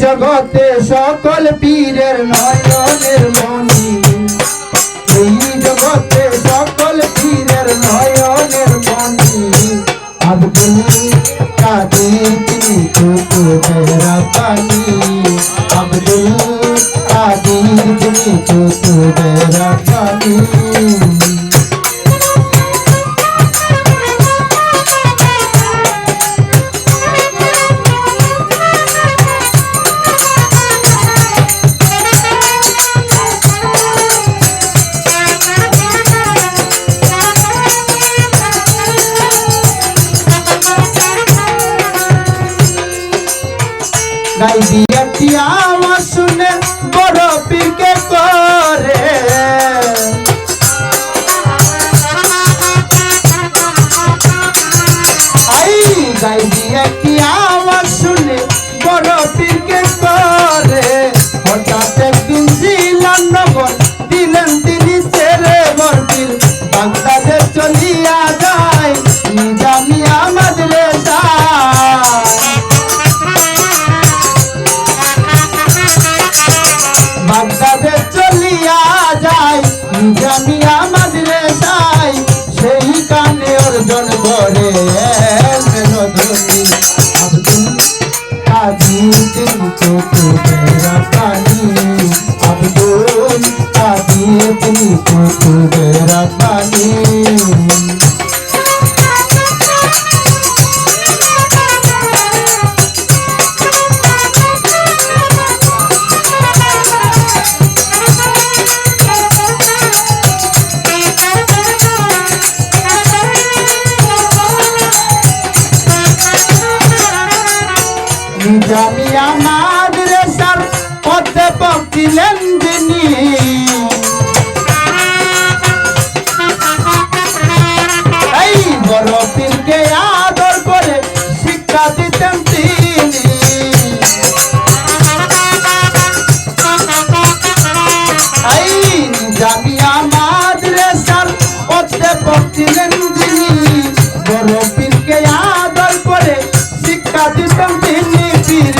জগতে সকল পীরের নয়নের মনি এই জগতে সকল পীরের নয়নের মনি আব্দুল তিনি কুতুবের পানি আব্দুল তিনি কুতুবের পানি গাইবি দিয়া আওয়াজ শুনে বড় পীরকে করে। আই গাইবি একটি কাদির তিনি কুতুবের পানি মাদ্রাসার অধ্যাপক ছিলেন যিনি। এই বড় পীরকে আদর করে শিক্ষা দিতেন তিনি। এই জামিয়া মাদ্রাসার অধ্যাপক ছিলেন যিনি। বড় পীরকে আদর শিক্ষা দিতেন তিনি পীরের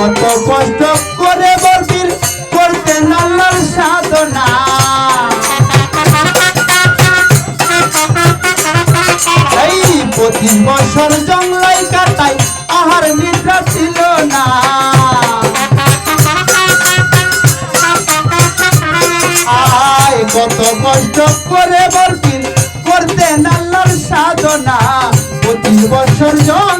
কত কষ্ট করে বরফির করতেন আল্লাহর সাধনা। এই পঁচিশ বছর জঙ্গলাই কাটাই, আহার নিদ্রা ছিল না। আয় কত কষ্ট করে বরফির করতেন আল্লাহর সাধনা। পঁচিশ বছর জঙ্গলাই